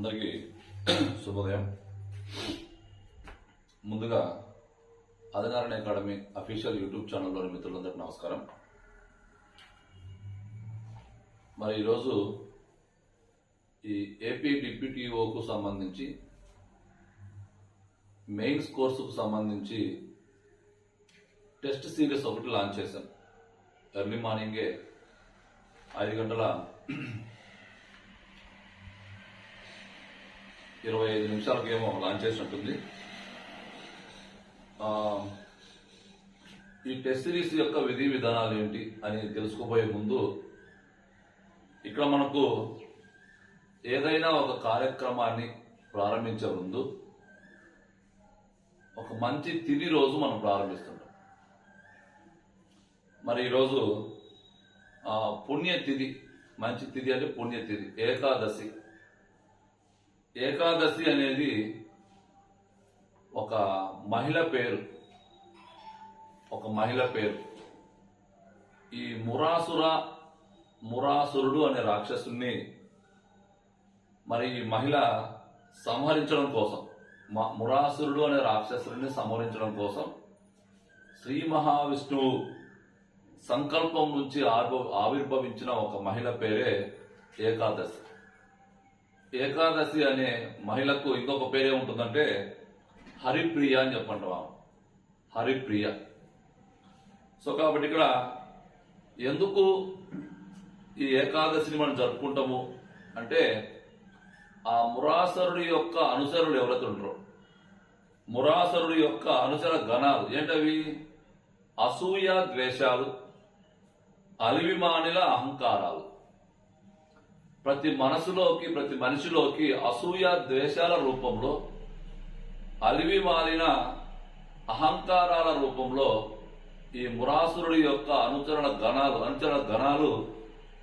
అందరికీ శుభోదయం. ముందుగా ఆదినారాయణ అకాడమీ అఫీషియల్ యూట్యూబ్ ఛానల్లోని మిత్రులందరికీ నమస్కారం. మరి ఈరోజు ఈ ఏపీ డిప్యూటీఓకు సంబంధించి మెయిన్స్ కోర్సుకు సంబంధించి టెస్ట్ సిరీస్ ఒకటి లాంచ్ చేశాం. ఎర్లీ మార్నింగే ఐదు గంటల ఇరవై ఐదు నిమిషాలకు ఏమో లాంచ్ చేసినట్టుంది ఉంటుంది ఈ టెస్ట్ సిరీస్ యొక్క విధి విధానాలు ఏంటి అని తెలుసుకోబోయే ముందు ఇక్కడ మనకు ఏదైనా ఒక కార్యక్రమాన్ని ప్రారంభించే ముందు ఒక మంచి తిని రోజు మనం ప్రారంభిస్తుంటాం. మరి ఈరోజు పుణ్యతిథి మంచి తిథి అంటే పుణ్యతిథి ఏకాదశి. ఏకాదశి అనేది ఒక మహిళ పేరు. ఒక మహిళ పేరు. ఈ మురాసుర మురాసురుడు అనే రాక్షసుని మరి ఈ మహిళ సంహరించడం కోసం మ- మురాసురుడు అనే రాక్షసుడిని సంహరించడం కోసం శ్రీ మహావిష్ణువు సంకల్పం నుంచి ఆవిర్భవించిన ఒక మహిళ పేరే ఏకాదశి. ఏకాదశి అనే మహిళకు ఇంకొక పేరే ఉంటుందంటే హరిప్రియ అని చెప్పంటాం హరిప్రియ. సో కాబట్టి ఇక్కడ ఎందుకు ఈ ఏకాదశిని మనం జరుపుకుంటాము అంటే ఆ మురాసరుడి యొక్క అనుసరులు ఎవరైతే ఉంటారో మురాసరుడి యొక్క అనుసర గణాలు ఏంటవి? అసూయ ద్వేషాలు అలివిమానిల అహంకారాలు. ప్రతి మనసులోకి ప్రతి మనిషిలోకి అసూయ ద్వేషాల రూపంలో అలివి మాలిన అహంకారాల రూపంలో ఈ మురాసురుడి యొక్క అనుచరణ గణాలు అనుచరణ గణాలు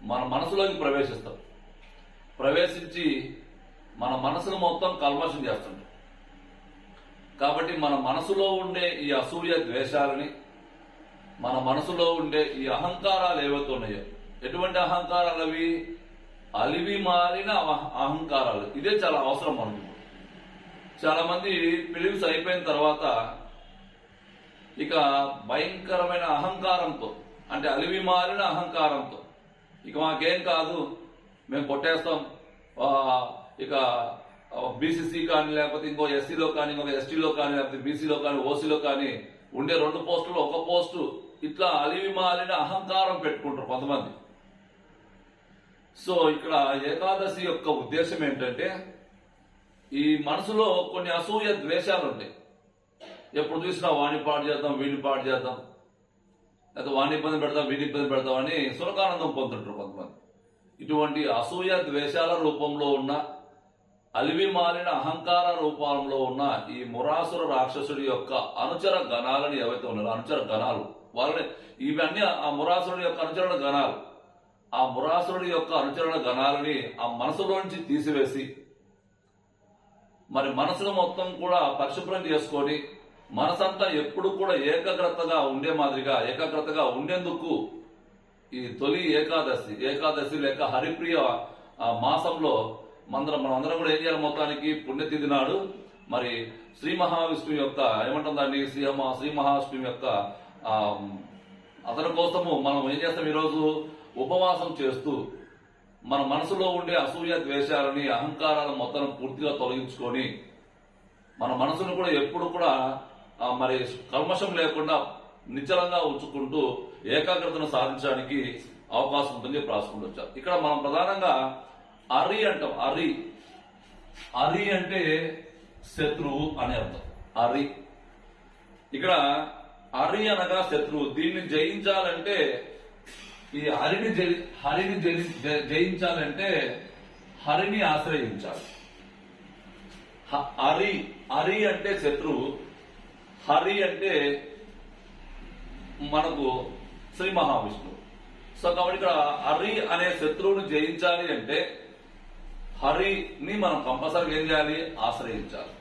మన మనసులోకి ప్రవేశిస్తాం ప్రవేశించి మన మనసును మొత్తం కల్మషం చేస్తుంటాం కాబట్టి మన మనసులో ఉండే ఈ అసూయ ద్వేషాలని మన మనసులో ఉండే ఈ అహంకారాలు ఏవైతే ఉన్నాయో ఎటువంటి అహంకారాలు అవి అలివి మారిన అహంకారాలు. ఇదే చాలా అవసరం మనకు. చాలా మంది ఫిలిమ్స్ అయిపోయిన తర్వాత ఇక భయంకరమైన అహంకారంతో అంటే అలివి మారిన అహంకారంతో ఇక మాకేం కాదు మేము కొట్టేస్తాం. ఇక బీసీసీ కానీ లేకపోతే ఇంకో ఎస్సీలో కానీ ఇంకొక ఎస్టీలో కానీ లేకపోతే బీసీలో కానీ ఓసీలో కానీ ఉండే రెండు పోస్టులు ఒక పోస్టు ఇట్లా అలివి మాలిన అహంకారం పెట్టుకుంటారు కొంతమంది. సో ఇక్కడ ఏకాదశి యొక్క ఉద్దేశం ఏంటంటే ఈ మనసులో కొన్ని అసూయ ద్వేషాలు ఉంటాయి ఎప్పుడు చూసినా వాణి పాడు చేద్దాం వీడిని పాడు చేద్దాం. లేదా వాణి ఇబ్బంది పెడతాం వీడిని ఇబ్బంది పెడతాం అని సురకానందం పొందుంటారు కొంతమంది. ఇటువంటి అసూయ ద్వేషాల రూపంలో ఉన్న అలివి మాలిన అహంకార రూపంలో ఉన్న ఈ మురాసుర రాక్షసుడి యొక్క అనుచర గణాలని ఏవైతే ఉన్నారో అనుచర గణాలు వాళ్ళని ఇవన్నీ ఆ మురాసురుడి యొక్క అనుచరణ గణాలు. ఆ మురాసురుడి యొక్క అనుచరణ గణాలని ఆ మనసులోంచి తీసివేసి మరి మనసును మొత్తం కూడా పరిశుభ్రం చేసుకొని మనసంతా ఎప్పుడు కూడా ఏకాగ్రతగా ఉండే మాదిరిగా ఏకాగ్రతగా ఉండేందుకు ఈ తొలి ఏకాదశి ఏకాదశి లేక హరిప్రియ మాసంలో మందరం మనం అందరం కూడా ఏం చేయాలి మొత్తానికి? పుణ్యతిథి నాడు మరి శ్రీ మహావిష్ణువు యొక్క ఏమంటాం దాన్ని? శ్రీ శ్రీ మహావిష్ణువు యొక్క అతని కోసము మనం ఏం చేస్తాం ఈరోజు? ఉపవాసం చేస్తూ మన మనసులో ఉండే అసూయ ద్వేషాలని అహంకారాలను మొత్తం పూర్తిగా తొలగించుకొని మన మనసును కూడా ఎప్పుడు కూడా మరి కల్మషం లేకుండా నిశ్చలంగా ఉంచుకుంటూ ఏకాగ్రతను సాధించడానికి అవకాశం ఉందని చెప్పి రాసుకుంటూ వచ్చారు. ఇక్కడ మనం ప్రధానంగా అరి అంటాం. అరి అరి అంటే శత్రువు అని అర్థం. అరి ఇక్కడ అరి అనగా శత్రువు. దీన్ని జయించాలంటే ఈ హరిని హరిని జయించాలంటే హరిని ఆశ్రయించాలి. హరి హరి అంటే శత్రువు హరి అంటే మనకు శ్రీ మహావిష్ణువు. సో కాబట్టి ఇక్కడ హరి అనే శత్రువుని జయించాలి అంటే హరిని మనం కంపల్సరీ ఏం చేయాలి? ఆశ్రయించాలి.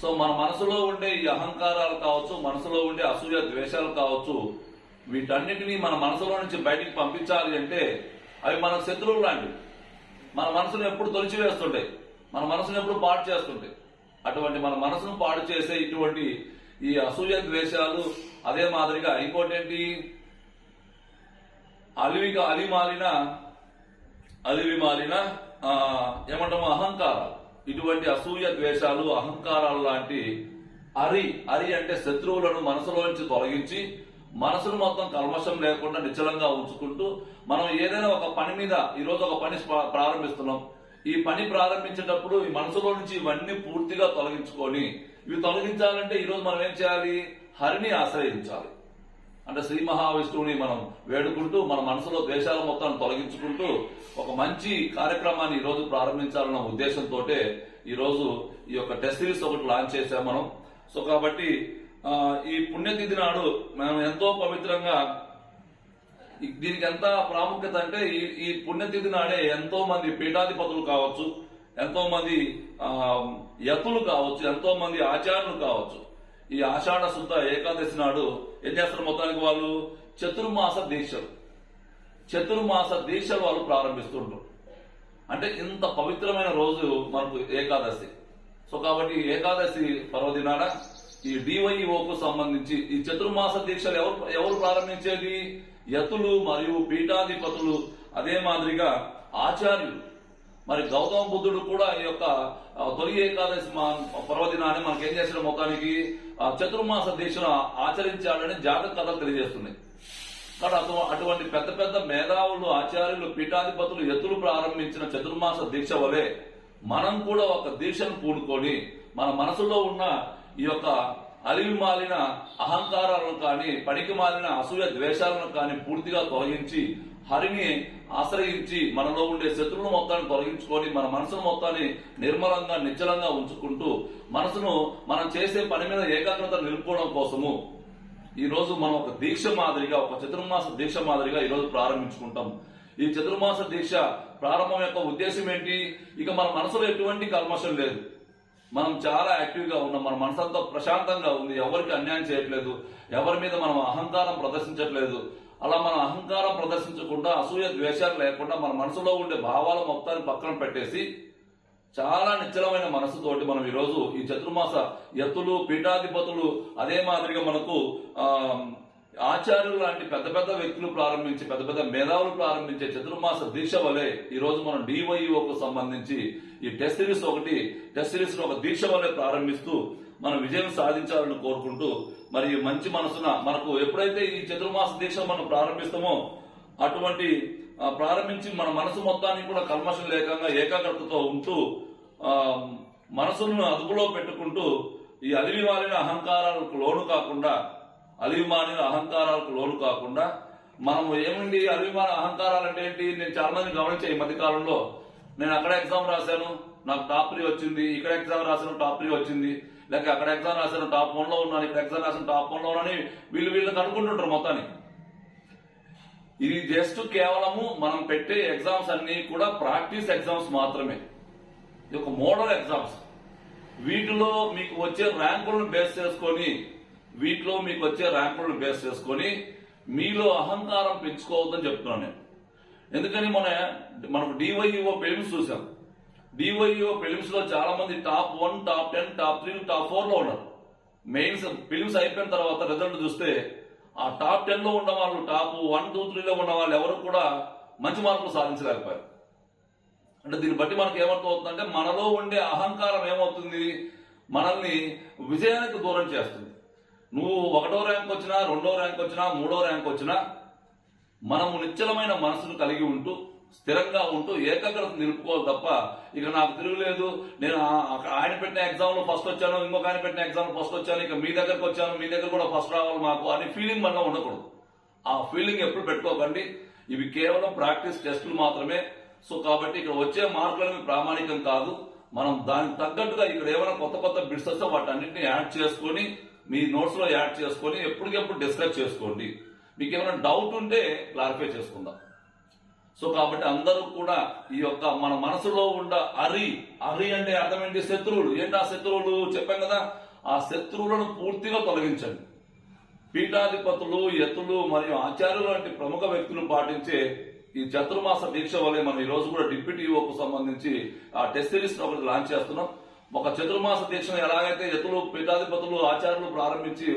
సో మన మనసులో ఉండే ఈ అహంకారాలు కావచ్చు మనసులో ఉండే అసూయ ద్వేషాలు కావచ్చు వీటన్నిటినీ మన మనసులో నుంచి బయటికి పంపించాలి అంటే అవి మన శత్రువులు లాంటివి. మన మనసును ఎప్పుడు తొలిచివేస్తుంటాయి. మన మనసును ఎప్పుడు పాడు చేస్తుంటాయి. అటువంటి మన మనసును పాడు చేసే ఇటువంటి ఈ అసూయ ద్వేషాలు అదే మాదిరిగా ఇంకోటి ఏంటి? అలివిగా అలిమాలిన అలివి మాలిన ఏమంటాము? అహంకారాలు. ఇటువంటి అసూయ ద్వేషాలు అహంకారాలు లాంటి అరి అరి అంటే శత్రువులను మనసులోంచి తొలగించి మనసును మొత్తం కల్మషం లేకుండా నిశ్చలంగా ఉంచుకుంటూ మనం ఏదైనా ఒక పని మీద ఈ రోజు ఒక పని ప్రారంభిస్తున్నాం. ఈ పని ప్రారంభించేటప్పుడు ఈ మనసులో నుంచి ఇవన్నీ పూర్తిగా తొలగించుకొని ఇవి తొలగించాలంటే ఈరోజు మనం ఏం చేయాలి? హరిని ఆశ్రయించాలి. అంటే శ్రీ మహావిష్ణువుని మనం వేడుకుంటూ మన మనసులో ద్వేషాల మొత్తాన్ని తొలగించుకుంటూ ఒక మంచి కార్యక్రమాన్ని ఈరోజు ప్రారంభించాలన్న ఉద్దేశంతో ఈరోజు ఈ యొక్క టెస్ట్ సిరీస్ ఒకటి లాంచ్ చేశాం మనం. సో కాబట్టి ఈ పుణ్యతిథి నాడు మనం ఎంతో పవిత్రంగా దీనికి ఎంత ప్రాముఖ్యత అంటే ఈ ఈ పుణ్యతిథి నాడే ఎంతో మంది పీఠాధిపతులు కావచ్చు ఎంతో మంది యతులు కావచ్చు ఎంతో మంది ఆచార్యులు కావచ్చు. ఈ ఆషాఢ శుద్ధ ఏకాదశి నాడు ఏం చేస్తారు మొత్తానికి వాళ్ళు చతుర్మాస దీక్షలు. చతుర్మాస దీక్షలు వాళ్ళు ప్రారంభిస్తుంటారు అంటే ఇంత పవిత్రమైన రోజు మనకు ఏకాదశి. సో కాబట్టి ఏకాదశి పర్వదినాడ ఈ డివైఓకు సంబంధించి ఈ చతుర్మాస దీక్షలు ఎవరు ఎవరు ప్రారంభించేది? యతులు మరియు పీఠాధిపతులు. అదే మాదిరిగా ఆచార్యులు. మరి గౌతమ బుద్ధుడు కూడా ఈ యొక్క తొలి ఏకాదశి మా పర్వదినాన్ని మనకి ఏం చేసిన మొత్తానికి చతుర్మాస దీక్షను ఆచరించాడని జాతక కథలు తెలియజేస్తున్నాయి కాబట్టి అటు- అటువంటి పెద్ద పెద్ద మేధావులు ఆచార్యులు పీఠాధిపతులు ఎత్తులు ప్రారంభించిన చతుర్మాస దీక్ష వలె మనం కూడా ఒక దీక్షను పూనుకొని మన మనసులో ఉన్న ఈ యొక్క అలివి మాలిన అహంకారాలను కానీ పనికి మాలిన అసూయ ద్వేషాలను కానీ పూర్తిగా తొలగించి హరిని ఆశ్రయించి మనలో ఉండే శత్రువులు మొత్తాన్ని తొలగించుకొని మన మనసును మొత్తాన్ని నిర్మలంగా నిశ్చలంగా ఉంచుకుంటూ మనసును మనం చేసే పని మీద ఏకాగ్రత నిలుపుకోవడం కోసము ఈ రోజు మనం ఒక దీక్ష మాదిరిగా ఒక చతుర్మాస దీక్ష మాదిరిగా ఈ రోజు ప్రారంభించుకుంటాం. ఈ చతుర్మాస దీక్ష ప్రారంభం యొక్క ఉద్దేశం ఏంటి? ఇక మన మనసులో ఎటువంటి కల్మషం లేదు. మనం చాలా యాక్టివ్గా ఉన్నాం. మన మనసంతా ప్రశాంతంగా ఉంది. ఎవరికి అన్యాయం చేయట్లేదు. ఎవరి మీద మనం అహంకారం ప్రదర్శించట్లేదు. అలా మనం అహంకారం ప్రదర్శించకుండా అసూయ ద్వేషాలు లేకుండా మన మనసులో ఉండే భావాల మొత్తాన్ని పక్కన పెట్టేసి చాలా నిశ్చలమైన మనసుతోటి మనం ఈరోజు ఈ చతుర్మాస ఎత్తులు పీఠాధిపతులు అదే మాదిరిగా మనకు ఆ, ఆచార్యులు లాంటి పెద్ద పెద్ద వ్యక్తులు ప్రారంభించి పెద్ద పెద్ద మేధావులు ప్రారంభించే చతుర్మాస దీక్ష వలె ఈ రోజు మనం డివైఓకు సంబంధించి ఈ టెస్ట్ సిరీస్ ఒకటి టెస్ట్ సిరీస్ ఒక దీక్ష వలె ప్రారంభిస్తూ మనం విజయం సాధించాలని కోరుకుంటూ మరి మంచి మనసున మనకు ఎప్పుడైతే ఈ చతుర్మాస దీక్ష మనం ప్రారంభిస్తామో అటువంటి ప్రారంభించి మన మనసు మొత్తాన్ని కూడా కల్మషం లేకుండా ఏకాగ్రతతో ఉంటూ మనసులను మనసును అదుపులో పెట్టుకుంటూ ఈ అలివి వాలిన అహంకారాలకు లోను కాకుండా అలివి అహంకారాలకు లోను కాకుండా మనం ఏమండి అభిమాన అహంకారాలు అంటే ఏంటి? నేను చాలా మంది గమనించాను ఈ మధ్య కాలంలో. నేను అక్కడ ఎగ్జామ్ రాశాను నాకు టాప్ త్రీ వచ్చింది ఇక్కడ ఎగ్జామ్ రాశాను టాప్ త్రీ వచ్చింది. లేక అక్కడ ఎగ్జామ్ రాశాను టాప్ వన్లో ఉన్నాను ఇక్కడ ఎగ్జామ్ రాశాను టాప్ వన్లో ఉన్నాను వీళ్ళు వీళ్ళకి కనుక్కుంటుంటారు మొత్తానికి. ఇది జస్ట్ కేవలము మనం పెట్టే ఎగ్జామ్స్ అన్ని కూడా ప్రాక్టీస్ ఎగ్జామ్స్ మాత్రమే. ఇది ఒక మోడల్ ఎగ్జామ్స్ వీటిలో మీకు వచ్చే ర్యాంకులను బేస్ చేసుకొని వీటిలో మీకు వచ్చే ర్యాంకులను బేస్ చేసుకొని మీలో అహంకారం పెంచుకోవద్దని చెప్తున్నాను నేను. ఎందుకని మన మనకు డివైఓ ఫిలిమ్స్ చూసాం డివైఓ ఫిలిమ్స్లో చాలా మంది top one top ten top three top ఫోర్లో ఉన్నారు. మెయిన్స్ ఫిలిమ్స్ అయిపోయిన తర్వాత రిజల్ట్ చూస్తే ఆ టాప్ టెన్లో ఉన్న వాళ్ళు టాప్ వన్ టూ త్రీలో ఉన్న వాళ్ళు ఎవరు కూడా మంచి మార్కులు సాధించలేకపోయారు. అంటే దీన్ని బట్టి మనకి ఏమర్థమవుతుందంటే మనలో ఉండే అహంకారం ఏమవుతుంది? మనల్ని విజయానికి దూరం చేస్తుంది. నువ్వు ఒకటో ర్యాంక్ వచ్చినా రెండో ర్యాంక్ వచ్చినా మూడో ర్యాంక్ వచ్చినా మనము నిశ్చలమైన మనసును కలిగి ఉంటూ స్థిరంగా ఉంటూ ఏకాగ్రత నిలుపుకోవాలి తప్ప ఇక నాకు తిరుగులేదు నేను ఆయన పెట్టిన ఎగ్జామ్లో ఫస్ట్ వచ్చాను ఇంకొక ఆయన పెట్టిన ఎగ్జామ్లో ఫస్ట్ వచ్చాను ఇక మీ దగ్గరకు వచ్చాను మీ దగ్గర కూడా ఫస్ట్ రావాలి మాకు అనే ఫీలింగ్ మనలో ఉండకూడదు. ఆ ఫీలింగ్ ఎప్పుడు పెట్టుకోకండి. ఇవి కేవలం ప్రాక్టీస్ టెస్టులు మాత్రమే. సో కాబట్టి ఇక్కడ వచ్చే మార్కులు ప్రామాణికం కాదు. మనం దానికి తగ్గట్టుగా ఇక్కడ ఏమైనా కొత్త కొత్త బిట్స్ వస్తే వాటి అన్నింటినీ యాడ్ చేసుకొని మీ నోట్స్లో యాడ్ చేసుకొని ఎప్పటికెప్పుడు డిస్కస్ చేసుకోండి. మీకు ఏమైనా డౌట్ ఉంటే క్లారిఫై చేసుకుందాం. సో కాబట్టి అందరూ కూడా ఈ యొక్క మన మనసులో ఉండ అరి అరి అంటే అర్థం ఏంటి? శత్రువులు. ఏంటి ఆ శత్రువులు? చెప్పాం కదా ఆ శత్రువులను పూర్తిగా తొలగించండి. పీఠాధిపతులు ఎత్తులు మరియు ఆచార్యులు వంటి ప్రముఖ వ్యక్తులు పాటించే ఈ చతుర్మాస దీక్ష వల్లే మనం ఈ రోజు కూడా డిప్యూటీ ఈఓకు సంబంధించి ఆ టెస్ట్ సిరీస్ ఒకటి లాంచ్ చేస్తున్నాం. ఒక చతుర్మాస దీక్షను ఎలాగైతే యతులు పీఠాధిపతులు ఆచార్యులు ప్రారంభించి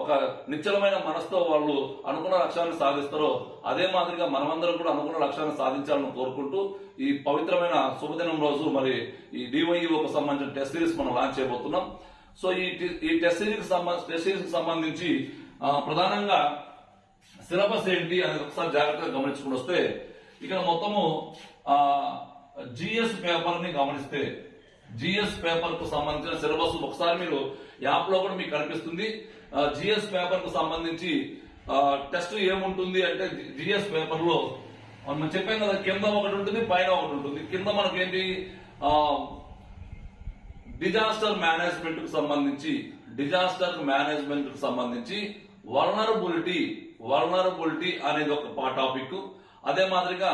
ఒక నిశ్చలమైన మనసుతో వాళ్ళు అనుకున్న లక్ష్యాన్ని సాధిస్తారో అదే మాదిరిగా మనమందరం కూడా అనుకున్న లక్ష్యాన్ని సాధించాలని కోరుకుంటూ ఈ పవిత్రమైన శుభదినం రోజు మరి ఈ డివైఓకు సంబంధించిన టెస్ట్ సిరీస్ మనం లాంచ్ చేయబోతున్నాం. సో ఈ ఈ టెస్ట్ సిరీస్ టెస్ట్ సిరీస్ సంబంధించి ప్రధానంగా సిలబస్ ఏంటి అనేది ఒకసారి జాగ్రత్తగా గమనించుకుని వస్తే ఇక్కడ మొత్తము జిఎస్ పేపర్ని గమనిస్తే జిఎస్ పేపర్కు సంబంధించిన సిలబస్ ఒకసారి మీరు యాప్లో కూడా మీకు కనిపిస్తుంది. జిఎస్ పేపర్కు సంబంధించి టెస్ట్ ఏముంటుంది అంటే జిఎస్ పేపర్లో మనం చెప్పాం కదా కింద ఒకటి ఉంటుంది పైన ఒకటి ఉంటుంది. కింద మనకేంటి? ఏంటి డిజాస్టర్ మేనేజ్మెంట్కు సంబంధించి డిజాస్టర్ మేనేజ్మెంట్కు సంబంధించి వర్నరబులిటీ వర్నరబులిటీ అనేది ఒక టాపిక్. అదే మాదిరిగా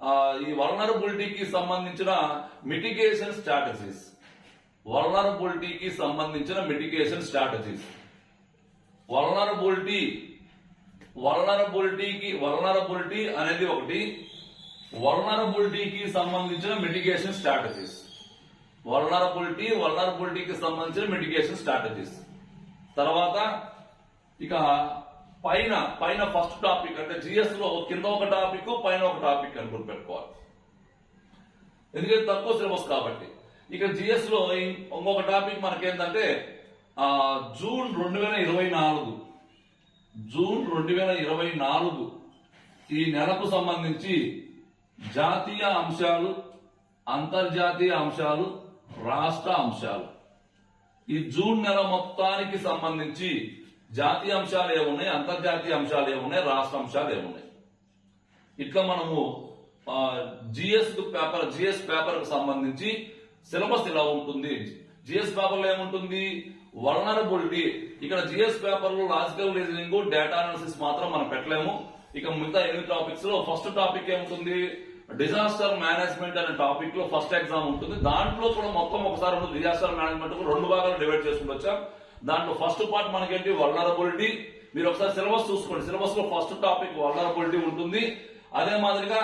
ఈ వల్నరబిలిటీకి సంబంధించిన మిటిగేషన్ స్ట్రాటజీస్ వల్నరబిలిటీకి సంబంధించిన మిటిగేషన్ స్ట్రాటజీస్ వల్నరబిలిటీ వల్నరబిలిటీకి వల్నరబిలిటీ అనేది ఒకటి. వల్నరబిలిటీకి సంబంధించిన మిటిగేషన్ స్ట్రాటజీస్ వల్నరబిలిటీ వల్నరబిలిటీకి సంబంధించిన మిటిగేషన్ స్ట్రాటజీస్ తర్వాత ఇక పైన పైన ఫస్ట్ టాపిక్ అంటే జిఎస్లో కింద ఒక టాపిక్ పైన ఒక టాపిక్ అని గుర్తుపెట్టుకోవాలి ఎందుకంటే తక్కువ సిలబస్ కాబట్టి. ఇక జిఎస్లో ఇంకొక టాపిక్ మనకేంటంటే జూన్ రెండు వేల ఇరవై నాలుగు. జూన్ రెండు వేల ఇరవై నాలుగు. ఈ నెలకు సంబంధించి జాతీయ అంశాలు అంతర్జాతీయ అంశాలు రాష్ట్ర అంశాలు. ఈ జూన్ నెల మొత్తానికి సంబంధించి జాతీయ అంశాలు ఏమున్నాయి? అంతర్జాతీయ అంశాలు ఏమున్నాయి? రాష్ట్ర అంశాలు ఏమున్నాయి? ఇట్లా మనము జిఎస్ పేపర్ జిఎస్ పేపర్కు సంబంధించి సిలబస్ ఇలా ఉంటుంది. జిఎస్ పేపర్లో ఏముంటుంది? వలనరబిలిటీ ఇక్కడ జిఎస్ పేపర్లో లాజికల్ రీజనింగ్ డేటా అనాలిసిస్ మాత్రం మనం పెట్టలేము. ఇక మిగతా ఎనిమిది టాపిక్స్లో ఫస్ట్ టాపిక్ ఏముంటుంది? డిజాస్టర్ మేనేజ్మెంట్ అనే టాపిక్లో ఫస్ట్ ఎగ్జామ్ ఉంటుంది. దాంట్లో కూడా మొత్తం ఒకసారి డిజాస్టర్ మేనేజ్మెంట్ రెండు భాగాలు డివైడ్ చేసుకుంటూ వచ్చాం. దాంట్లో ఫస్ట్ పార్ట్ మనకేంటి? వల్నరబిలిటీ మీరు ఒకసారి సిలబస్ చూసుకోండి. సిలబస్లో ఫస్ట్ టాపిక్ వల్నరబిలిటీ ఉంటుంది. అదే మాదిరిగా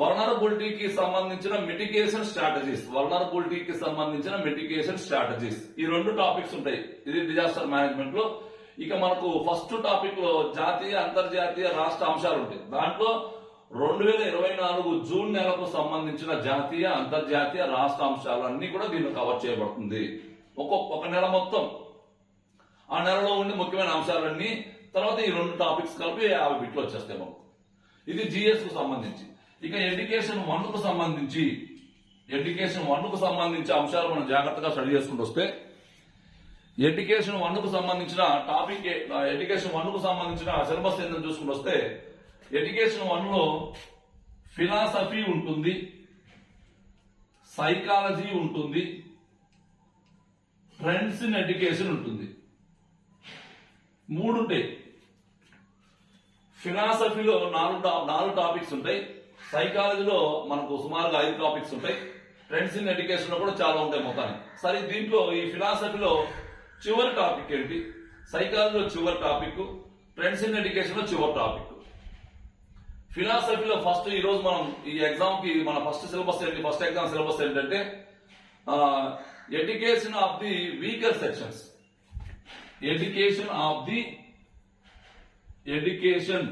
వల్నరబిలిటీకి సంబంధించిన మిటిగేషన్ స్ట్రాటజీస్ వల్నరబిలిటీకి సంబంధించిన మిటిగేషన్ స్ట్రాటజీస్ ఈ రెండు టాపిక్స్ ఉంటాయి. ఇది డిజాస్టర్ మేనేజ్మెంట్లో. ఇక మనకు ఫస్ట్ టాపిక్లో జాతీయ అంతర్జాతీయ రాష్ట్ర అంశాలు ఉంటాయి. దాంట్లో రెండు వేల ఇరవై నాలుగు జూన్ నెలకు సంబంధించిన జాతీయ అంతర్జాతీయ రాష్ట్ర అంశాలు అన్ని కూడా దీన్ని కవర్ చేయబడుతుంది. ఒక్కొక్క ఒక నెల మొత్తం. ఆ నెలలో ఉండే ముఖ్యమైన అంశాలన్నీ తర్వాత ఈ రెండు టాపిక్స్ కలిపి యాభై బిట్లు వచ్చేస్తాయి మాకు. ఇది జిఎస్కు సంబంధించి. ఇక ఎడ్యుకేషన్ వన్కు సంబంధించి ఎడ్యుకేషన్ వన్కు సంబంధించి అంశాలు మనం జాగ్రత్తగా స్టడీ చేసుకుంటూ వస్తే ఎడ్యుకేషన్ వన్కు సంబంధించిన టాపిక్ ఎడ్యుకేషన్ వన్కు సంబంధించిన సిలబస్ ఏంటని చూసుకుంటూ వస్తే ఎడ్యుకేషన్ వన్లో ఫిలాసఫీ ఉంటుంది సైకాలజీ ఉంటుంది ట్రెండ్స్ ఇన్ ఎడ్యుకేషన్ ఉంటుంది. మూడు ఉంటాయి ఫిలాసఫీలో నాలుగు నాలుగు టాపిక్స్ ఉంటాయి. సైకాలజీలో మనకు సుమారుగా ఐదు టాపిక్స్ ఉంటాయి. ట్రెండ్స్ ఇన్ ఎడ్యుకేషన్లో కూడా చాలా ఉంటాయి మొత్తానికి. సరే దీంట్లో ఈ ఫిలాసఫీలో చివరి టాపిక్ ఏంటి? సైకాలజీలో చివరి టాపిక్ ట్రెండ్స్ ఇన్ ఎడ్యుకేషన్లో చివరి టాపిక్ ఫిలాసఫీలో ఫస్ట్ ఈ రోజు మనం ఈ ఎగ్జామ్కి మన ఫస్ట్ సిలబస్ ఏంటి? ఫస్ట్ ఎగ్జామ్ సిలబస్ ఏంటంటే education of the weaker sections education of the education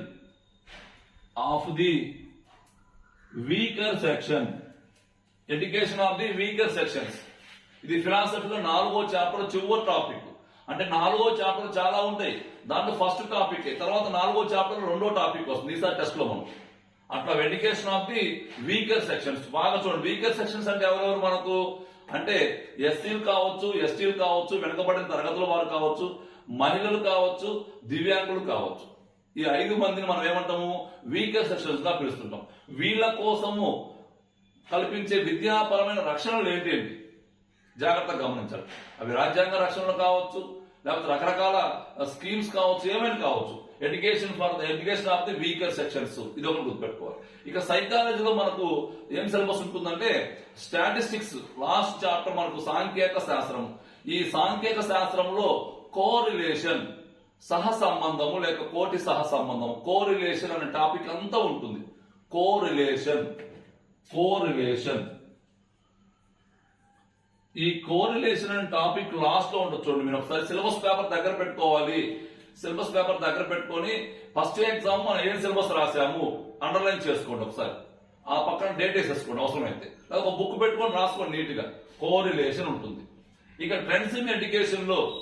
of the weaker section education of the weaker sections ఇది ఫిలాసఫీలో నాలుగో చాప్టర్ చివో టాపిక్ అంటే నాలుగో చాప్టర్ చాలా ఉంటాయి. దాంట్లో ఫస్ట్ టాపిక్ తర్వాత నాలుగో చాప్టర్ రెండో టాపిక్ వస్తుంది. ఈసారి టెస్ట్లో మనం. అట్లా education of the weaker sections బాగా చూడండి. వీకర్ సెక్షన్స్ అంటే ఎవరెవరు మనకు? అంటే ఎస్సీలు కావచ్చు ఎస్టీలు కావచ్చు వెనుకబడిన తరగతుల వారు కావచ్చు మహిళలు కావచ్చు దివ్యాంగులు కావచ్చు. ఈ ఐదు మందిని మనం ఏమంటాము? వీకర్ సెక్షన్స్గా పిలుస్తుంటాం. వీళ్ళ కోసము కల్పించే విద్యాపరమైన రక్షణలు ఏంటి? జాగ్రత్తగా గమనించాలి. అవి రాజ్యాంగ రక్షణలు కావచ్చు లేకపోతే రకరకాల స్కీమ్స్ కావచ్చు ఏమైనా కావచ్చు. Education for the education of the weaker sections ఇది ఒకటి గుర్తుపెట్టుకోవాలి. ఇక సైకాలజీలో మనకు ఏం సిలబస్ ఉంటుందంటే స్టాటిస్టిక్స్ లాస్ట్ చాప్టర్ మనకు సాంకేతిక శాస్త్రం. ఈ సాంకేతిక శాస్త్రంలో కోరిలేషన్ సహ సంబంధము లేక కోటి సహ సంబంధం. కోరిలేషన్ అనే టాపిక్ అంతా ఉంటుంది. కోరిలేషన్ కోరిలేషన్ ఈ కోరిలేషన్ అనే టాపిక్ లాస్ట్లో ఉండొచ్చు చూడండి మీరు. ఒకసారి సిలబస్ పేపర్ దగ్గర పెట్టుకోవాలి. సిలబస్ పేపర్ దగ్గర పెట్టుకొని ఫస్ట్ ఎగ్జామ్ మనం ఏం సిలబస్ రాసాము అండర్లైన్ చేసుకోండి ఒకసారి. ఆ పక్కన డేట్ వేసేసుకోండి అవసరమైతే. లేదా ఒక బుక్ పెట్టుకొని రాసుకోండి నీట్గా కోరిలేషన్ ఉంటుంది. ఇక ట్రెండ్స్ ఇన్ ఎడ్యుకేషన్లో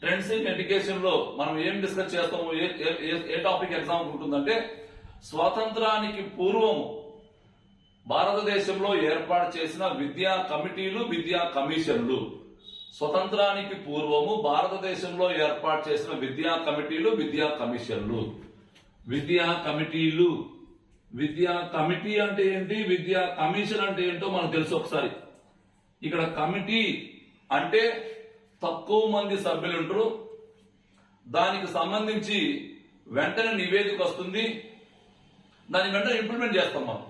ట్రెండ్స్ ఇన్ ఎడ్యుకేషన్లో మనం ఏం డిస్కస్ చేస్తాము ఏ- ఏ- ఏ- టాపిక్ ఎగ్జామ్ ఉంటుందంటే స్వాతంత్రానికి పూర్వం భారతదేశంలో ఏర్పాటు చేసిన విద్యా కమిటీలు విద్యా కమిషన్లు. స్వతంత్రానికి పూర్వము భారతదేశంలో ఏర్పాటు చేసిన విద్యా కమిటీలు విద్యా కమిషన్లు. విద్యా కమిటీలు. విద్యా కమిటీ అంటే ఏంటి? విద్యా కమిషన్ అంటే ఏంటో మనకు తెలుసు ఒకసారి. ఇక్కడ కమిటీ అంటే తక్కువ మంది సభ్యులు ఉంటారు. దానికి సంబంధించి వెంటనే నివేదిక వస్తుంది. దాని వెంటనే ఇంప్లిమెంట్ చేస్తాం మనం.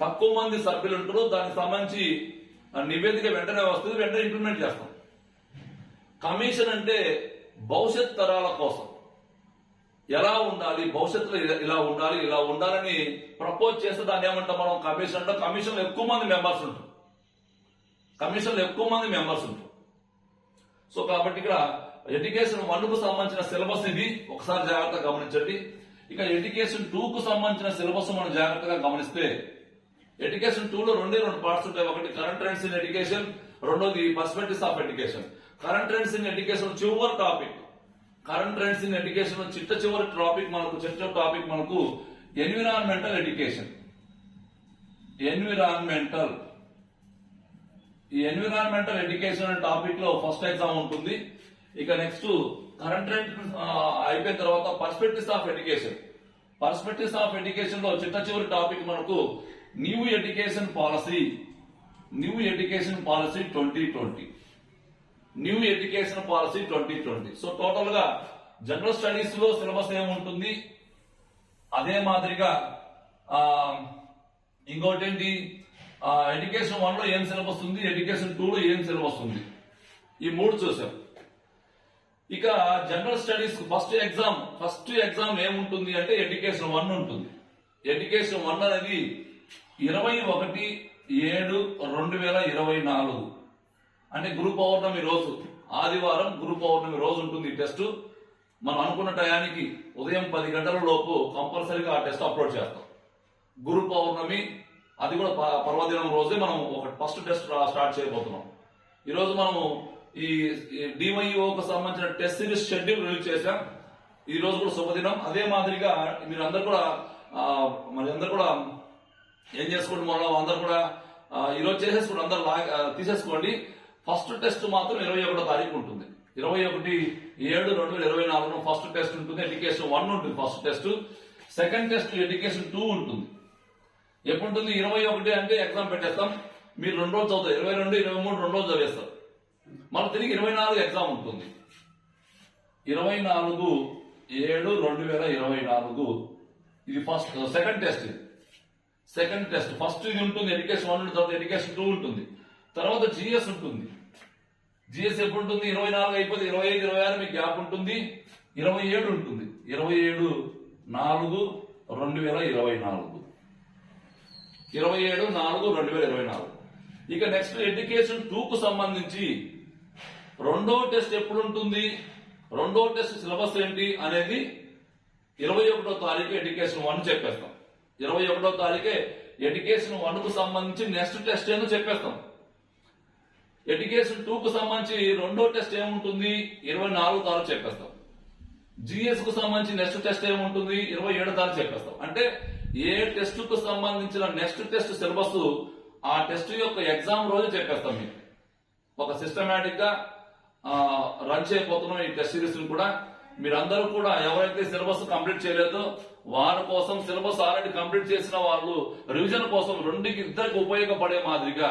తక్కువ మంది సభ్యులు ఉంటారు. దానికి సంబంధించి నివేదిక వెంటనే వస్తుంది వెంటనే ఇంప్లిమెంట్ చేస్తాం. కమిషన్ అంటే భవిష్యత్ తరాల కోసం. ఎలా ఉండాలి భవిష్యత్తులో ఇలా- ఇలా ఉండాలి ఇలా ఉండాలని ప్రపోజ్ చేస్తే దాన్ని ఏమంటాం మనం? కమిషన్ అంటే కమిషన్లో ఎక్కువ మంది మెంబర్స్ ఉంటారు. కమిషన్లో ఎక్కువ మంది మెంబర్స్ ఉంటారు. సో కాబట్టి ఇక్కడ ఎడ్యుకేషన్ వన్కు సంబంధించిన సిలబస్ ఇది. ఒకసారి జాగ్రత్తగా గమనించండి. ఇక ఎడ్యుకేషన్ టూకు సంబంధించిన సిలబస్ మనం జాగ్రత్తగా గమనిస్తే ఎడ్యుకేషన్ టూలో రెండే రెండు పార్ట్స్ ఉంటాయి. ఒకటి కరెంట్ ట్రెండ్స్ ఇన్ ఎడ్యుకేషన్ రెండోది perspectives of education current trends in education చివరి topic current trends in education చిట్ట చివరి టాపిక్ మనకు చిట్ట టాపిక్ మనకు ఎన్విరాన్మెంటల్ ఎడ్యుకేషన్ ఎన్విరాన్మెంటల్ ఈ ఎన్విరాన్మెంటల్ ఎడ్యుకేషన్ అనే టాపిక్లో ఫస్ట్ ఎగ్జామ్ ఉంటుంది. ఇక నెక్స్ట్ కరెంట్ ట్రెండ్ అయిపోయిన తర్వాత perspectives of education perspectives of ఎడ్యుకేషన్లో చిట్ట చివరి టాపిక్ మనకు new education policy new education policy twenty twenty new education policy twenty twenty so టోటల్గా జనరల్ స్టడీస్లో సిలబస్ ఏముంటుంది? అదే మాదిరిగా ఇంకోటేంటి? ఎడ్యుకేషన్ వన్లో ఏం సిలబస్ ఉంది? ఎడ్యుకేషన్ టూ లో ఏం సిలబస్ ఉంది? ఈ మూడు చూసాం. ఇక general studies first exam first exam ఏముంటుంది అంటే ఎడ్యుకేషన్ వన్ ఉంటుంది. ఎడ్యుకేషన్ వన్ అనేది ఇరవై ఒకటి ఏడు రెండు వేల ఇరవై నాలుగు. అంటే గురు పౌర్ణమి రోజు. ఆదివారం గురు పౌర్ణమి రోజు ఉంటుంది ఈ టెస్ట్. మనం అనుకున్న టయానికి ఉదయం పది గంటల లోపు కంపల్సరీగా ఆ టెస్ట్ అప్లోడ్ చేస్తాం. గురు పౌర్ణమి అది కూడా ప- పర్వదినం రోజే మనం ఒక ఫస్ట్ టెస్ట్ స్టార్ట్ చేయబోతున్నాం. ఈరోజు మనము ఈ డివైఓకి సంబంధించిన టెస్ట్ సిరీస్ షెడ్యూల్ రిలీజ్ చేశాం. ఈ రోజు కూడా శుభదినం. అదే మాదిరిగా మీరు అందరు కూడా మరి అందరు కూడా ఏం చేసుకోండి మనం అందరు కూడా ఈరోజు ఈ రోజు చేసేసుకోండి అందరు లా- తీసేసుకోండి. ఫస్ట్ టెస్ట్ మాత్రం ఇరవై ఒకటో తారీఖు ఉంటుంది. ఇరవై ఒకటి ఏడు రెండు వేల ఇరవై నాలుగులో ఫస్ట్ టెస్ట్ ఉంటుంది ఎడ్యుకేషన్ వన్ ఉంటుంది first test. Second test education two ఉంటుంది. ఎప్పుడు ఉంటుంది ఇరవై ఒకటి అంటే ఎగ్జామ్ పెట్టేస్తాం. మీరు రెండు రోజులు చదువుతారు. ఇరవై రెండు ఇరవై మూడు రెండు రోజులు చదివేస్తారు. మళ్ళీ తిరిగి ఇరవై నాలుగు ఎగ్జామ్ ఉంటుంది. ఇరవై నాలుగు ఏడు రెండు వేల ఇరవై నాలుగు. ఇది ఫస్ట్ సెకండ్ టెస్ట్ ఇది. Second test. ఫస్ట్ ఇది ఉంటుంది ఎడ్యుకేషన్ వన్ ఉంటుంది తర్వాత ఎడ్యుకేషన్ టూ ఉంటుంది. తర్వాత జిఎస్ ఉంటుంది. జిఎస్ ఎప్పుడు ఉంటుంది ఇరవై నాలుగు అయిపోతే ఇరవై ఐదు ఇరవై ఆరు మీకు గ్యాప్ ఉంటుంది. ఇరవై ఏడు ఉంటుంది. ఇరవై ఏడు నాలుగు రెండు వేల ఇరవై నాలుగు. ఇరవై ఏడు నాలుగు రెండు వేల ఇరవై నాలుగు. ఇక నెక్స్ట్ ఎడ్యుకేషన్ టూకు సంబంధించి రెండో టెస్ట్ ఎప్పుడు ఉంటుంది రెండో టెస్ట్ సిలబస్ ఏంటి అనేది ఇరవై ఒకటో తారీఖు ఎడ్యుకేషన్ వన్ చెప్పేస్తాం. ఇరవై ఒకటో తారీఖే ఎడ్యుకేషన్ వన్కు సంబంధించి నెక్స్ట్ టెస్ట్ ఏందో చెప్పేస్తాం. ఎడ్యుకేషన్ టూ కు సంబంధించి రెండో టెస్ట్ ఏముంటుంది? ఇరవై నాలుగు తారీఖు చెప్పేస్తాం. జిఎస్కు సంబంధించి నెక్స్ట్ టెస్ట్ ఏముంటుంది? ఇరవై ఏడు తారీఖు చెప్పేస్తాం. అంటే ఏ టెస్ట్కు సంబంధించిన నెక్స్ట్ టెస్ట్ సిలబస్ ఆ టెస్ట్ యొక్క ఎగ్జామ్ రోజు చెప్పేస్తాం మీకు. ఒక సిస్టమేటిక్గా రన్ చేయబోతున్నాం ఈ టెస్ట్ సిరీస్ కూడా. మీరందరూ కూడా ఎవరైతే సిలబస్ కంప్లీట్ చేయలేదో వారి కోసం సిలబస్ ఆల్రెడీ కంప్లీట్ చేసిన వాళ్ళు రివిజన్ కోసం రెండుకి ఇద్దరికి ఉపయోగపడే మాదిరిగా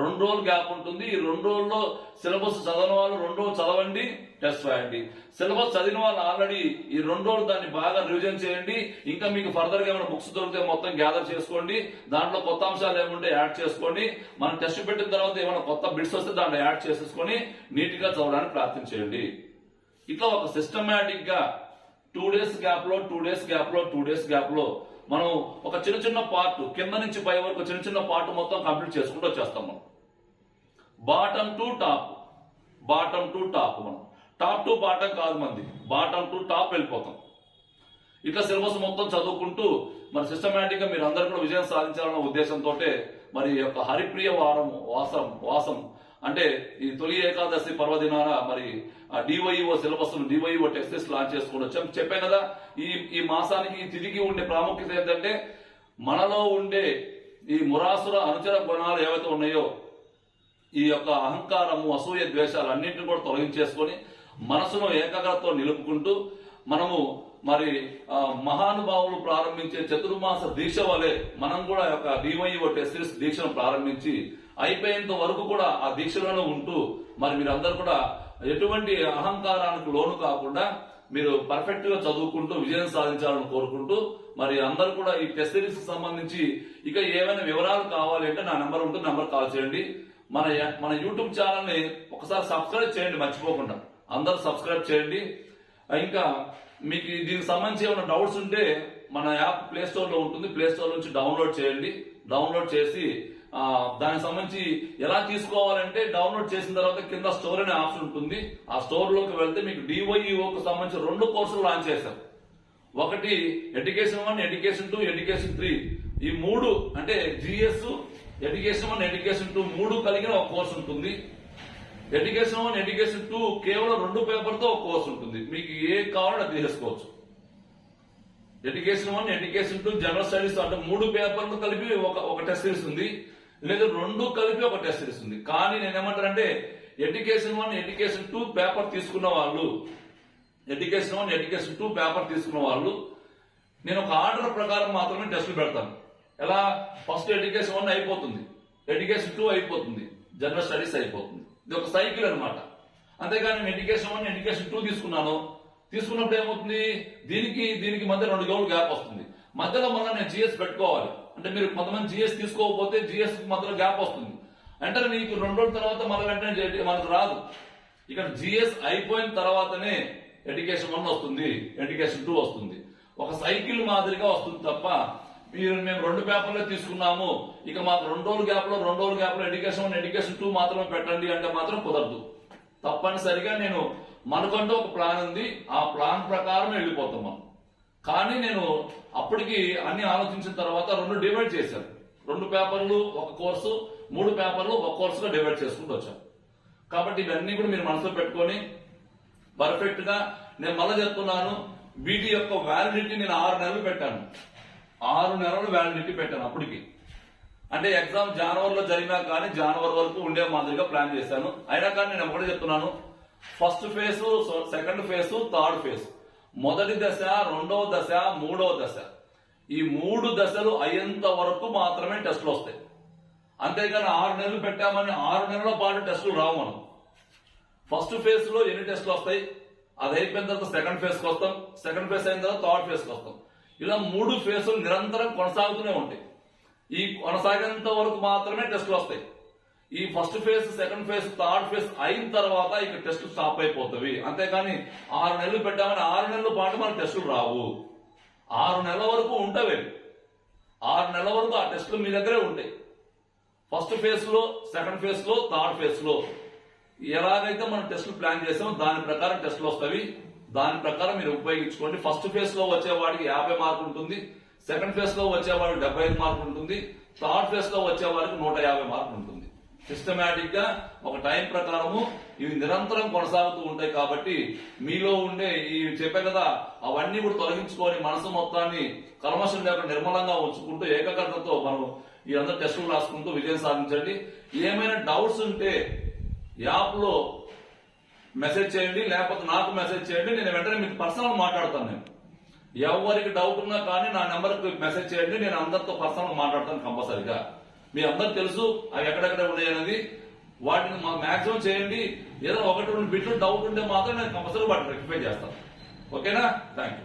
రెండు రోజులు గ్యాప్ ఉంటుంది. ఈ రెండు రోజుల్లో సిలబస్ చదవని వాళ్ళు రెండు రోజులు చదవండి టెస్ట్ రాయండి. సిలబస్ చదివిన వాళ్ళు ఆల్రెడీ ఈ రెండు రోజులు దాన్ని బాగా రివిజన్ చేయండి. ఇంకా మీకు ఫర్దర్గా ఏమైనా బుక్స్ దొరికితే మొత్తం గ్యాదర్ చేసుకోండి. దాంట్లో కొత్త అంశాలు ఏముంటే యాడ్ చేసుకోండి. మనం టెస్ట్ పెట్టిన తర్వాత ఏమైనా కొత్త బిట్స్ వస్తే దాంట్లో యాడ్ చేసేసుకొని నీట్గా చదవడానికి ప్రయత్నం చేయండి. ఇట్లా ఒక సిస్టమేటిక్గా టూ డేస్ గ్యాప్లో టూ డేస్ గ్యాప్లో టూ డేస్ గ్యాప్లో మనం ఒక చిన్న చిన్న పార్ట్ కింద నుంచి పై వరకు చిన్న చిన్న పార్ట్ మొత్తం కంప్లీట్ చేసుకుంటూ వచ్చేస్తాం మనం. Bottom to top bottom to top మనం. టాప్ టు బాటమ్ కాదు మంది. బాటమ్ టు టాప్ వెళ్ళిపోతాం. ఇట్లా సిలబస్ మొత్తం చదువుకుంటూ మరి సిస్టమేటిక్గా మీరు అందరూ కూడా విజయం సాధించాలన్న ఉద్దేశంతో మరి యొక్క హరిప్రియ వారం వాసం వాసం అంటే ఈ తొలి ఏకాదశి పర్వదినాన మరి DYO syllabus DYO texts launch చేసుకోవడం వచ్చాం చెప్పాను కదా. ఈ ఈ మాసానికి ఈ తిరిగి ఉండే ప్రాముఖ్యత ఏంటంటే మనలో ఉండే ఈ మురాసుర అనుచర గుణాలు ఏవైతే ఉన్నాయో ఈ యొక్క అహంకారము అసూయ ద్వేషాలు అన్నింటిని కూడా తొలగించేసుకొని మనసును ఏకాగ్రతతో నిలుపుకుంటూ మనము మరి మహానుభావులు ప్రారంభించే చతుర్మాస దీక్ష వలె మనం కూడా యొక్క డివైఓ టెస్ట్ దీక్షను ప్రారంభించి అయిపోయేంత వరకు కూడా ఆ దీక్షలోనే ఉంటూ మరి మీరందరూ కూడా ఎటువంటి అహంకారానికి లోను కాకుండా మీరు పర్ఫెక్ట్గా చదువుకుంటూ విజయం సాధించాలని కోరుకుంటూ మరి అందరు కూడా ఈ టెస్ట్ సిరీస్ సంబంధించి ఇక ఏమైనా వివరాలు కావాలి అంటే నా నెంబర్ ఉంటుంది నెంబర్ కాల్ చేయండి. మన మన యూట్యూబ్ ఛానల్ని ఒకసారి సబ్స్క్రైబ్ చేయండి మర్చిపోకుండా. అందరూ సబ్స్క్రైబ్ చేయండి. ఇంకా మీకు దీనికి సంబంధించి ఏమైనా డౌట్స్ ఉంటే మన యాప్ ప్లే స్టోర్లో ఉంటుంది. ప్లే స్టోర్ నుంచి డౌన్లోడ్ చేయండి. డౌన్లోడ్ చేసి దానికి సంబంధించి ఎలా తీసుకోవాలంటే డౌన్లోడ్ చేసిన తర్వాత కింద స్టోర్ అనే ఆప్షన్ ఉంటుంది. ఆ స్టోర్లోకి వెళ్తే మీకు డివైఈఓకి సంబంధించి రెండు కోర్సులు లాంచ్ చేశారు. ఒకటి education one education two education three. ఈ మూడు అంటే GS education one education two మూడు కలిగిన ఒక కోర్సు ఉంటుంది. ఎడ్యుకేషన్ వన్ ఎడ్యుకేషన్ టూ కేవలం రెండు పేపర్తో ఒక కోర్సు ఉంటుంది. మీకు ఏ కావాలో అది తీసేసుకోవచ్చు. Education one education two general studies అంటే మూడు పేపర్లు కలిపి ఒక ఒక టెస్ట్ సిరీస్ ఉంది. లేదు రెండు కలిపి ఒక టెస్ట్ సిరీస్ ఉంది కానీ నేనేమంటానంటే education one education two paper తీసుకున్న వాళ్ళు education one education two paper తీసుకున్న వాళ్ళు నేను ఒక ఆర్డర్ ప్రకారం మాత్రమే టెస్టులు పెడతాను. ఎలా? ఫస్ట్ ఎడ్యుకేషన్ వన్ అయిపోతుంది. ఎడ్యుకేషన్ టూ అయిపోతుంది. జనరల్ స్టడీస్ అయిపోతుంది. ఇది ఒక సైకిల్ అనమాట అంతేగాని నేను ఎడ్యుకేషన్ వన్ ఎడ్యుకేషన్ టూ తీసుకున్నాను. తీసుకున్నప్పుడు ఏమవుతుంది? దీనికి దీనికి మధ్య రెండు గౌలు గ్యాప్ వస్తుంది. మధ్యలో మళ్ళీ నేను జిఎస్ పెట్టుకోవాలి. అంటే మీరు కొంతమంది జిఎస్ తీసుకోకపోతే జిఎస్ మధ్యలో గ్యాప్ వస్తుంది. అంటే మీకు రెండు రోజుల తర్వాత మళ్ళీ వెంటనే మనకు రాదు. ఇక్కడ జిఎస్ అయిపోయిన తర్వాతనే ఎడ్యుకేషన్ వన్ వస్తుంది ఎడ్యుకేషన్ టూ వస్తుంది. ఒక సైకిల్ మాదిరిగా వస్తుంది తప్ప మీరు మేము రెండు పేపర్లే తీసుకున్నాము ఇక మాకు రెండు రోజుల గ్యాప్లో రెండు రోజుల గ్యాప్లో ఎడ్యుకేషన్ వన్ ఎడ్యుకేషన్ టూ మాత్రమే పెట్టండి అంటే మాత్రం కుదరదు. తప్పనిసరిగా నేను మనకంటూ ఒక ప్లాన్ ఉంది ఆ ప్లాన్ ప్రకారం వెళ్ళిపోతాం మనం. కానీ నేను అప్పటికి అన్ని ఆలోచించిన తర్వాత రెండు డివైడ్ చేశాను. రెండు పేపర్లు ఒక కోర్సు మూడు పేపర్లు ఒక కోర్సుగా డివైడ్ చేసుకుంటూ వచ్చాను. కాబట్టి ఇవన్నీ కూడా మీరు మనసులో పెట్టుకొని పర్ఫెక్ట్గా నేను మళ్ళీ చెప్తున్నాను వీటి యొక్క వ్యాలిడిటీ నేను ఆరు నెలలు పెట్టాను. ఆరు నెలలు వ్యాలిడిటీ పెట్టాను అప్పటికి. అంటే ఎగ్జామ్ జనవరిలో జరిగినా కానీ జనవరి వరకు ఉండే మాదిరిగా ప్లాన్ చేశాను. అయినా కానీ నేను ఒకటే చెప్తున్నాను first phase second phase third phase మొదటి దశ రెండవ దశ మూడవ దశ. ఈ మూడు దశలు అయ్యేంత వరకు మాత్రమే టెస్టులు వస్తాయి. అంతేగాని ఆరు నెలలు పెట్టామని ఆరు నెలల పాటు టెస్టులు రావు మనం. ఫస్ట్ ఫేజ్లో ఎన్ని టెస్టులు వస్తాయి? అది అయిపోయిన తర్వాత సెకండ్ ఫేజ్కి వస్తాం. సెకండ్ ఫేజ్ అయిన తర్వాత థర్డ్ ఫేజ్కి వస్తాం. ఇలా మూడు ఫేజ్లు నిరంతరం కొనసాగుతూనే ఉంటాయి. ఈ కొనసాగేంత వరకు మాత్రమే టెస్టులు వస్తాయి. ఈ first phase second phase third phase అయిన తర్వాత ఇక టెస్టులు స్టాప్ అయిపోతాయి అంతేకాని ఆరు నెలలు పెట్టామని ఆరు నెలల పాటు మన టెస్టులు రావు. ఆరు నెలల వరకు ఉంటాయి ఆరు నెలల వరకు ఆ టెస్టులు మీ దగ్గరే ఉంటాయి. ఫస్ట్ ఫేజ్లో సెకండ్ ఫేజ్లో థర్డ్ ఫేజ్లో ఎలాగైతే మనం టెస్టులు ప్లాన్ చేసామో దాని ప్రకారం టెస్టులు వస్తాయి దాని ప్రకారం మీరు ఉపయోగించుకోండి. ఫస్ట్ ఫేజ్లో వచ్చేవాడికి యాభై మార్కులు ఉంటుంది. సెకండ్ ఫేజ్లో వచ్చేవాడికి డెబ్బై ఐదు మార్కులు ఉంటుంది. థర్డ్ ఫేజ్లో వచ్చేవాడికి నూట యాభై మార్కులు ఉంటుంది. సిస్టమేటిక్గా ఒక టైం ప్రకారము ఇవి నిరంతరం కొనసాగుతూ ఉంటాయి కాబట్టి మీలో ఉండే ఈ చెప్పే కదా అవన్నీ కూడా తొలగించుకొని మనసు మొత్తాన్ని కల్మషం లేకుండా నిర్మలంగా ఉంచుకుంటూ ఏకాగ్రతతో మనం ఈ అందరు టెస్టులు రాసుకుంటూ విజయం సాధించండి. ఏమైనా డౌట్స్ ఉంటే యాప్లో మెసేజ్ చేయండి లేకపోతే నాకు మెసేజ్ చేయండి నేను వెంటనే మీకు పర్సనల్ మాట్లాడతాను నేను. ఎవరికి డౌట్ ఉన్నా కానీ నా నెంబర్కి మెసేజ్ చేయండి నేను అందరితో పర్సనల్ మాట్లాడతాను కంపల్సరిగా. మీ అందరికి తెలుసు అవి ఎక్కడెక్కడ ఉన్నాయి అనేది. వాటిని మాక్సిమం చేయండి. ఏదో ఒకటి రెండు బిట్లు డౌట్ ఉంటే మాత్రం నేను కంపల్సరీ వాటిని రెక్టిఫై చేస్తాను. ఓకేనా? Thank you